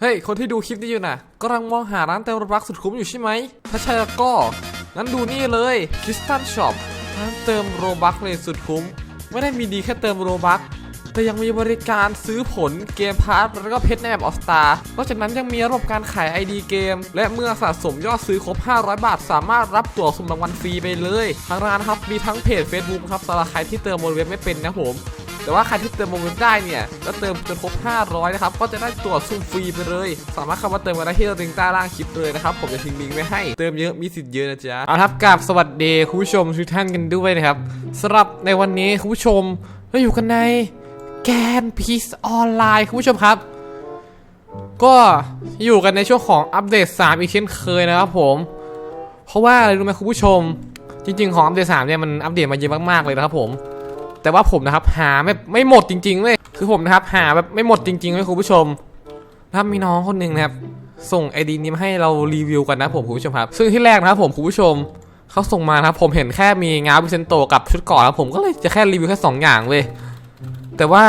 เฮ้ย คนที่ดูคลิปนี้อยู่น่ะกำลังมองหาร้านเติมโรบักสุดคุ้มอยู่ใช่ไหม ถ้าใช่แล้วก็ งั้นดูนี่เลยคริสตันช็อปร้านเติมโรบักเลยสุดคุ้ม ไม่ได้มีดีแค่เติมโรบักแต่ยังมีบริการซื้อผลเกมพาร์ทแล้วก็เพชรในแบบออสตานอกจากนั้นยังมีระบบการขาย ID เกม และเมื่อสะสมยอดซื้อครบ 500 บาท สามารถรับตั๋วสุ่มรางวัลฟรีไปเลย ทางร้านครับมีทั้งเพจ Facebook ครับสำหรับใครที่เติมบนเว็บไม่เป็นนะผม แต่ว่าใครที่เติมโมเมนได้เนี่ยแล้วเติมจนครบ 500 นะครับ ก็จะได้ตัวซุ่มฟรีไปเลย สามารถเข้ามาเติมกันได้ที่ลิงก์ใต้ล่างคลิปเลยนะครับ ผมจะทิ้งลิงก์ไว้ให้ เติมเยอะมีสิทธิ์เยอะนะจ๊ะ เอาครับกับสวัสดีคุณผู้ชมทุกท่านกันด้วยนะครับสำหรับในวันนี้คุณผู้ชมเราอยู่กันในแกนพีซออนไลน์คุณผู้ชมครับ ก็อยู่กันในช่วงของอัปเดต 3 อีกเช่นเคยนะครับผม เพราะว่าอะไรรู้ไหมคุณผู้ชม จริง ๆ ของอัปเดต 3 เนี่ยมันอัปเดตมาเยอะมากๆเลยนะครับผม แต่ว่าผมนะครับหาไม่ไม่หมดจริงๆเลยคือผมนะครับหาแบบไม่หมดจริงๆเลยคุณผู้ชมนะครับมีน้องคนหนึ่งนะครับส่งไอดีนี้มาให้เรารีวิวกันนะผมคุณผู้ชมครับ ซึ่งที่แรกนะครับผมคุณผู้ชมเขาส่งมานะครับผมเห็นแค่มีงาวิเซนโตกับชุดก่อนแล้วผมก็เลยจะแค่รีวิวแค่สองอย่างเว้ยแต่ว่า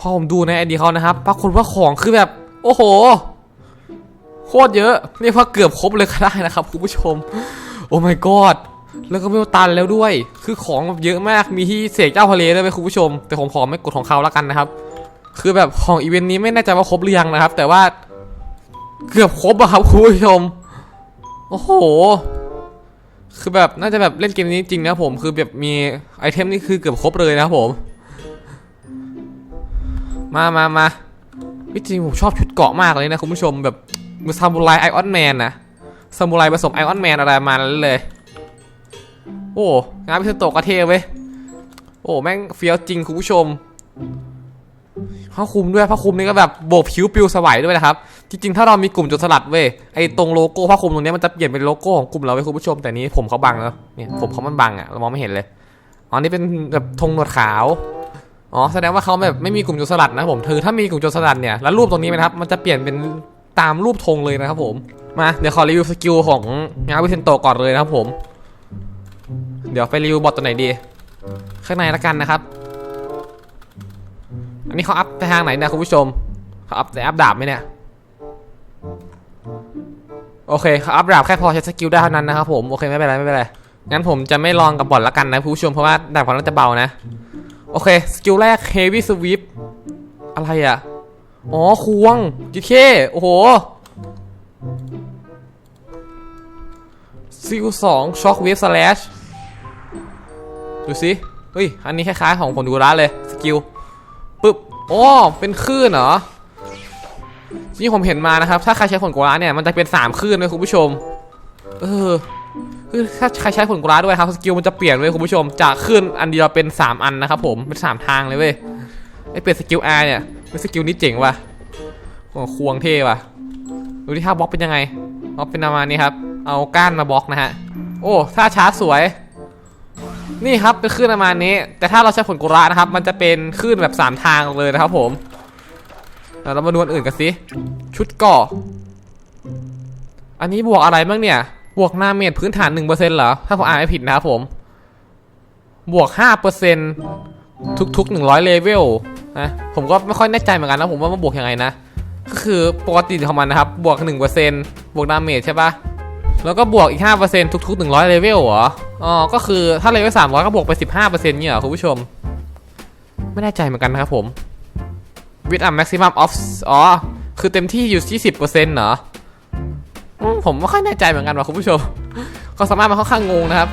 พอผมดูในไอดีเขานะครับปรากฏว่าของคือแบบ โอ้โห โคตรเยอะเรียกว่าเกือบครบเลยก็ได้นะครับคุณผู้ชม โอ้ my god แล้วก็เวลตันแล้วด้วย คือของแบบเยอะมาก มีที่เสกเจ้าทะเลด้วยไหมคุณผู้ชม แต่ผมขอไม่กดของเขาแล้วกันนะครับ คือแบบของอีเวนต์นี้ไม่แน่ใจว่าครบหรือยังนะครับ แต่ว่าเกือบครบอะครับคุณผู้ชม โอ้โห คือแบบน่าจะแบบเล่นเกมนี้จริงนะผม คือแบบมีไอเทมนี่คือเกือบครบเลยนะครับผม มามามาจริงผมชอบชุดเกาะมากเลยนะคุณผู้ชมแบบมือซามูไรไอออนแมนนะซามูไรผสมไอออนแมนอะไรมานั้นเลย โอ้งานพิเศษโตกระเทเว้ยโอ้แม่งเฟี้ยวจริงคุณผู้ชมผ้าคลุมด้วยผ้าคลุมนี่ก็แบบโบกผิวปิวสวายด้วยนะครับ จริงๆ ถ้าเรามีกลุ่มจดสลัดเว้ยไอ้ตรงโลโก้ผ้าคลุมตรงนี้มันจะเปลี่ยนเป็นโลโก้ของกลุ่มเราเว้ยคุณผู้ชมแต่นี้ผมเขาบังแล้วเนี่ยผมเขามันบังอะเรามองไม่เห็นเลยอ๋อนี่เป็นแบบธงหนวดขาวอ๋อแสดงว่าเขาแบบไม่มีกลุ่มจดสลัดนะผมคือถ้ามีกลุ่มจดสลัดเนี่ยแล้วรูปตรงนี้นะครับมันจะเปลี่ยนเป็นตามรูปธงเลยนะครับผมมาเดี๋ยวขอรีวิวสกิลของงานวิเซนโตก่อนเลยนะครับผม เดี๋ยวไปรีวิวบอทตัวไหนดี ข้างในละกันนะครับ อันนี้เขาอัพไปทางไหนนะคุณผู้ชมเขาอัพแต่อัพดาบไหมเนี่ยโอเคเขาอัพดาบแค่พอใช้สกิลได้เท่านั้นนะครับผมโอเคไม่เป็นไรไม่เป็นไรงั้นผมจะไม่ลองกับบอทละกันนะคุณผู้ชมเพราะว่าดาบของเราจะเบานะ โอเคสกิลแรก Heavy Sweep อะไรอะอ๋อควงจิเคโอ้โหซิลสองช็อคเวฟสแลช ดูสิเฮ้ย อันนี้คล้ายๆของผลดูร้าเลย สกิล ปึ๊บโอ้เป็นคลื่นเหรอ ที่ผมเห็นมานะครับ ถ้าใครใช้ผลกุลาเนี่ย มันจะเป็น 3คลื่นเลยคุณผู้ชม เออ คือถ้าใครใช้ผลกุลาด้วยครับ สกิลมันจะเปลี่ยนเลยคุณผู้ชม จากคลื่นอันเดียวเป็น 3 อันนะครับผม เป็น 3 ทางเลยเว้ย ไอเปลี่ยนสกิล R เนี่ยเป็นสกิลนี้เจ๋งว่ะโอ้ควงเท่ว่ะ ดูที่ท่าบล็อกเป็นยังไงบล็อกเป็นประมาณนี้ครับ เอาก้านมาบล็อกนะฮะ โอ้ท่าชาร์จสวย นี่ครับเป็นคลื่นประมาณนี้ แต่ถ้าเราใช้ผลกุระนะครับ มันจะเป็นคลื่นแบบ3ทางเลยนะครับผมเดี๋ยวเรามาดูอันอื่นกันสิชุดกราะอันนี้บวกอะไรบ้างเนี่ย บวกหน้าเมจพื้นฐาน1%เหรอ ถ้าผมอ่านไม่ผิดนะครับผม บวก 5%ทุกๆ 100 เลเวลนะผมก็ไม่ค่อยแน่ใจเหมือนกันนะผมว่ามันบวกยังไงนะ ก็คือปกติของมันนะครับ บวก 1%บวกดาเมจใช่ปะ แล้วก็บวกอีก 5%ทุกๆ 100เลเวลเหรอ อ๋อ ก็คือถ้าเลเวล300 ก็บวกไป 15%เนี่ยเหรอคุณผู้ชม ไม่แน่ใจเหมือนกันนะครับผม with a maximum of อ๋อ คือเต็มที่อยู่ที่10%เหรอ ผมไม่ค่อยแน่ใจเหมือนกันว่ะคุณผู้ชม ก็สามารถมาค่อนข้างงงนะครับ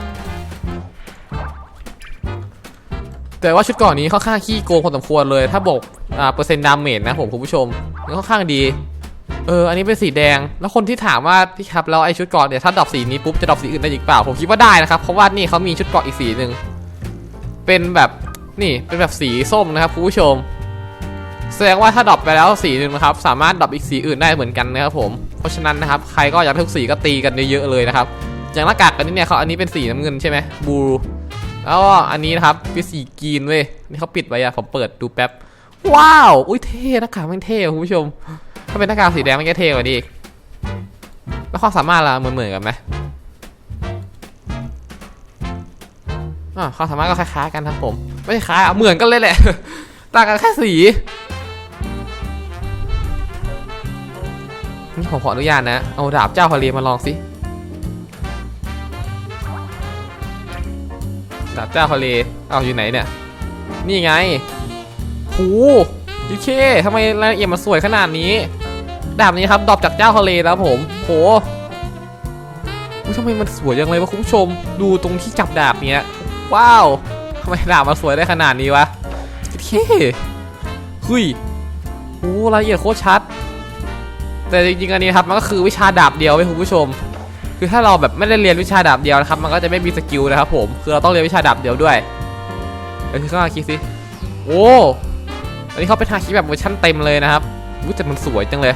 แต่ว่าชุดก่อนนี้ค่อนข้างขี้โกงพอสมควรเลย ถ้าบอกอ่าเปอร์เซ็นต์ดาเมจนะผมคุณผู้ชมมันค่อนข้างดี เออ อันนี้เป็นสีแดง แล้วคนที่ถามว่าพี่ครับแล้วไอ้ชุดเกราะเนี่ยถ้าดรอปสีนี้ปุ๊บจะดรอปสีอื่นได้อีกเปล่า ผมคิดว่าได้นะครับ เพราะว่านี่เขามีชุดเกราะอีกสีหนึ่ง เป็นแบบนี่เป็นแบบสีส้มนะครับคุณผู้ชม แสดงว่าถ้าดรอปไปแล้วสีหนึ่งนะครับสามารถดรอปอีกสีอื่นได้เหมือนกันนะครับผม เพราะฉะนั้นนะครับใครก็อยากได้ทุกสีก็ตีกันเยอะๆเลยนะครับ อย่างหน้ากากกันนี่เนี่ยเขาอันนี้เป็นสีน้ำเงินใช่ไหมบูแล้วอันนี้นะครับเป็นสีกรีนเว้ยนี่เขาปิดไว้อะผมเปิดดูแป๊บว้าว อุ้ยเท่หน้ากากมันเท่คุณผู้ชม ถ้าเป็นหน้ากากสีแดงมันจะเท่กว่านี้อีกแล้วความสามารถเราเหมือนเหมือนๆกันไหมอ่าความสามารถก็คล้ายๆกันครับผม ไม่คล้ายอะเหมือนกันเลยแหละต่างกันแค่สีนี่ผมขออนุญาตนะ เอาดาบเจ้าทะเลมาลองสิ ดาบเจ้าทะเลเอาอยู่ไหนเนี่ย นี่ไง หู ยูเคทำไมรายละเอียดมันสวยขนาดนี้ ดาบนี้ครับดรอปจากเจ้าทะเลแล้วผม โหทำไมมันสวยจังเลยวะคุณผู้ชม ดูตรงที่จับดาบเนี้ย ว้าวทำไมดาบมันสวยได้ขนาดนี้วะยูเคเฮ้ยโอ้รายละเอียดโคตรชัด แต่จริงๆอันนี้ครับมันก็คือวิชาดาบเดียวไว้คุณผู้ชม คือถ้าเราแบบไม่ได้เรียนวิชาดาบเดียวนะครับมันก็จะไม่มีสกิลนะครับผม คือเราต้องเรียนวิชาดาบเดียวด้วยเดี๋ยวคือข้างหน้าคิดสิ โอ้ อันนี้เขาเป็นฮาคิแบบเวอร์ชันเต็มเลยนะครับวุ้แต่มันสวยจังเลย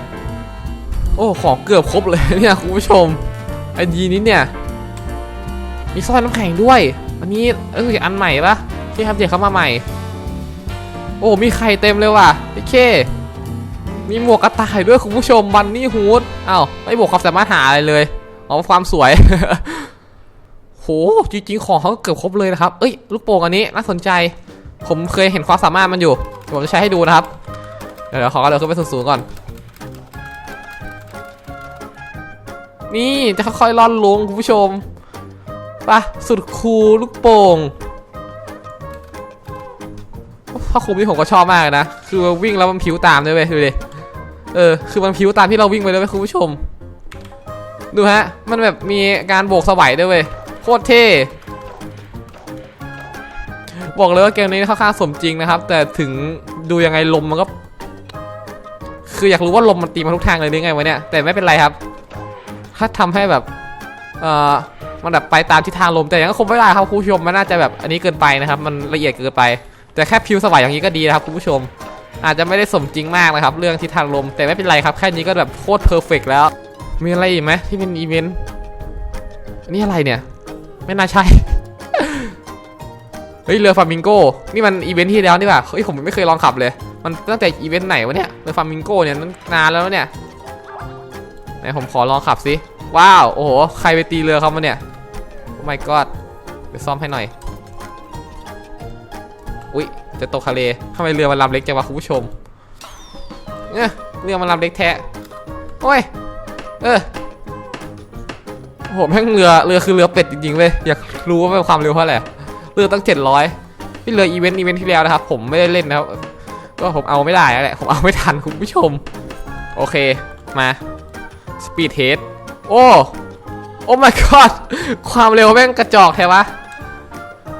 โอ้ของเกือบครบเลยเนี่ยคุณผู้ชมไอดีนี้เนี่ยมีสร้อยน้ำแข็งด้วย อันนี้เอออันใหม่ปะที่ทำเด็กเขามาใหม่ โอ้มีไข่เต็มเลยว่ะโอเค มีหมวกกระต่ายด้วยคุณผู้ชมบันนี่ฮูดอ้าวไม่บวกความสามารถหาอะไรเลยเอาความสวยโหจริงๆของเขาเกือบครบเลยนะครับ เอ้ยลูกโป่งอันนี้น่าสนใจ ผมเคยเห็นความสามารถมันอยู่ผมจะใช้ให้ดูนะครับ เดี๋ยวขอกระโดดขึ้นไปสูงๆก่อน นี่จะค่อยๆล่อนลงคุณผู้ชมไปะสุดคูลูกโป่งผ้าคลุมนี่ผมก็ชอบมากนะ คือวิ่งแล้วมันผิวตามด้วยเว้ยดูดิ เออ คือมันผิวตามที่เราวิ่งไปเลยเว้ยคุณผู้ชม ดูฮะ มันแบบมีการโบกสวัยด้วยเว้ย โคตรเท่ บอกเลยว่าเกมนี้ค่อนข้างสมจริงนะครับ แต่ถึงดูยังไงลมมันก็ คืออยากรู้ว่าลมมันตีมาทุกทางเลยหรือไงวะเนี่ย แต่ไม่เป็นไรครับ ถ้าทำให้แบบ เอ่อ มันแบบไปตามทิศทางลม แต่ยังคงไม่ได้ครับคุณผู้ชม มันน่าจะแบบอันนี้เกินไปนะครับ มันละเอียดเกินไป แต่แค่พิวสวายอย่างนี้ก็ดีนะครับคุณผู้ชม อาจจะไม่ได้สมจริงมากนะครับ เรื่องทิศทางลม แต่ไม่เป็นไรครับ แค่นี้ก็แบบโคตรเพอร์เฟกแล้ว มีอะไรอีกไหมที่เป็นอีเวนต์นนี้อะไรเนี่ย ไม่น่าใช่ เฮ้ยเรือฟลามิงโก้นี่มันอีเวนต์ที่แล้วนี่ป่ะเฮ้ยผมไม่เคยลองขับเลย มันตั้งแต่อีเวนต์ไหนวะเนี่ยเรือฟลามิงโก้เนี่ยนานแล้วเนี่ยไหนผมขอลองขับสิว้าวโอ้โหใครไปตีเรือเขามาเนี่ยโอ้ my god เดี๋ยวซ่อมให้หน่อยอุ้ยจะตกทะเลทำไมเรือมันลำเล็กจังวะคุณผู้ชมเนี่ยเรือมันลำเล็กแท้โอ้ยเออโอ้โหแม่งเรือเรือคือเรือเป็ดจริงๆเว้ยอยากรู้ว่าเป็นความเร็วเท่าไหร่ เรือตั้ง 700ที่เรืออีเวนต์อีเวนต์ที่แล้วนะครับ ผมไม่ได้เล่นนะครับ ก็ผมเอาไม่ได้แล้วแหละ ผมเอาไม่ทันคุณผู้ชม โอเค มาสปีดเทสโอ้โอ้ my god ความเร็วแม่งกระจอกแท้วะ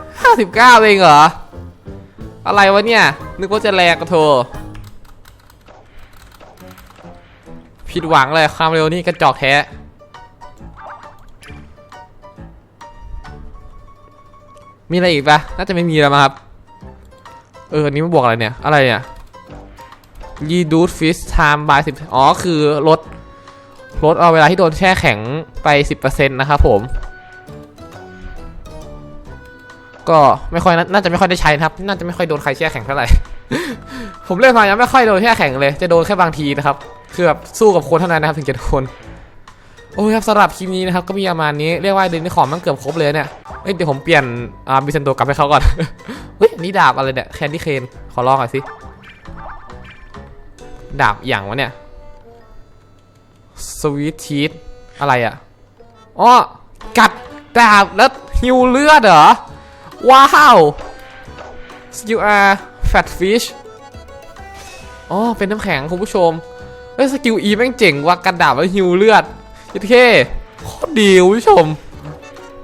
59 เองเหรอ อะไรวะเนี่ย นึกว่าจะแรงกระโถผิดหวังเลยความเร็วนี่กระจอกแท้ มีอะไรอีกปะน่าจะไม่มีแล้วมั้งครับ เอออันนี้มันบวกอะไรเนี่ย อะไรเนี่ย reduce fish time by 10อ๋อ คือลดลดเอาเวลาที่โดนแช่แข็งไป 10%นะครับผม ก็ไม่ค่อยน่าน่าจะไม่ค่อยได้ใช้นะครับ น่าจะไม่ค่อยโดนใครแช่แข็งเท่าไหร่ ผมเล่นมายังไม่ค่อยโดนแช่แข็งเลย จะโดนแค่บางทีนะครับ คือแบบสู้กับคนเท่านั้นนะครับถึงจะโดน โอ้ยครับสำหรับคลิปนี้นะครับก็มีประมาณนี้เรียกว่าเดือนนี้ของมันเกือบครบเลยเนี่ยเอ้ยเดี๋ยวผมเปลี่ยนอ่าบิเซนโตกลับให้เขาก่อนเฮ้ยนี่ดาบอะไรเนี่ยแคนดี้เคนขอลองหน่อยสิดาบอย่างวะเนี่ยสวีททีสอะไรอะอ๋อกัดดาบแล้วฮิวเลือดเหรอ ว้าวสกิลอาร์แฟตฟิชอ๋อเป็นน้ำแข็งคุณผู้ชมเฮ้ยสกิลอีแม่งเจ๋งว่ะกัดดาบแล้วฮิวเลือด ยิดเคโคตรดีคุณผู้ชม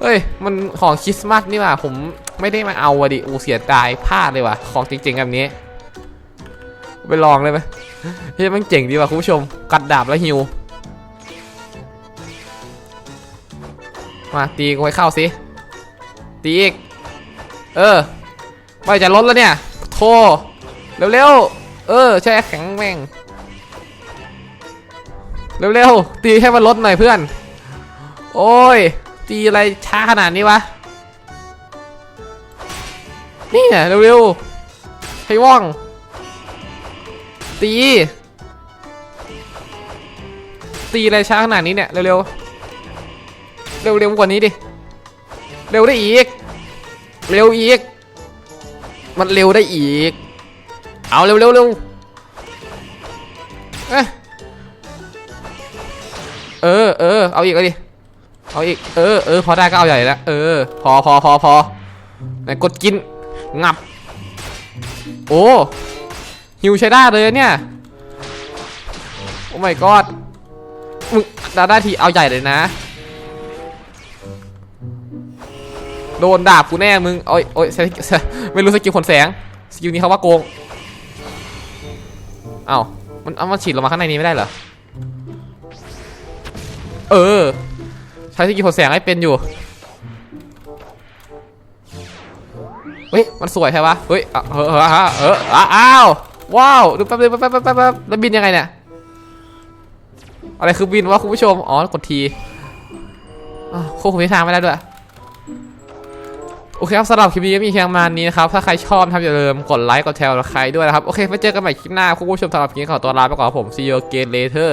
เฮ้ย มันของคริสต์มาสนี่ว่าผมไม่ได้มาเอาอะดิอ้เสียดายพลาดเลยว่ะ ของจริงๆแบบนี้ ไปลองเลยไหมเฮ้ยมันเจ๋งดีว่ะคุณผู้ชม กัดดาบแล้วฮิว มาตีกูให้เข้าสิ ตีอีก เออ ไม่จะลดแล้วเนี่ย โทรเร็วๆ เออ ใช่แข็งแม่ง เร็วๆ ตีให้มันลดหน่อยเพื่อน โอ้ย ตีอะไรช้าขนาดนี้วะ นี่ไงเร็วๆให้ว่อง ตี ตีอะไรช้าขนาดนี้เนี่ยเร็วๆ เร็วๆกว่านี้ดิ เร็วได้อีก เร็วอีก มันเร็วได้อีก เอาเร็วๆเร็วเอ๊ะ เออเออเอาอีกเอาดิเอาอีกเออเออพอได้ก็เอาใหญ่แล้วเออ พอพอพอพอไหนกดกินงับ โอ้ฮิวใช้ได้เลยเนี่ยโอ้ my god มึงดาได้ทีเอาใหญ่เลยนะ โดนดาบกูแน่มึงโอ้ยโอ้ยไม่รู้สกิลขนแสงสกิลนี้เขาว่าโกงเอ้ามันเอามันฉีดลงมาข้างในนี้ไม่ได้เหรอ เออ ใช้สกิลขนแสงให้เป็นอยู่ เฮ้ย มันสวยใช่ปะเฮ้ย เออเออเออเอออ้าว ว้าว ดูแป๊บนึงแป๊บแป๊บแป๊บแป๊บแป๊บแล้วบินยังไงเนี่ย อะไรคือบินวะคุณผู้ชม อ๋อ กดทีควบคุมทิศทางไม่ได้ด้วย โอเคครับสำหรับคลิปนี้ก็มีเพียงประมาณนี้นะครับ ถ้าใครชอบนะครับอย่าลืมกดไลค์ กดแชร์ใครด้วยนะครับ โอเคไว้เจอกันใหม่คลิปหน้าคุณผู้ชมสำหรับคลิปนี้ขอตัวลาไปก่อนผม see you again later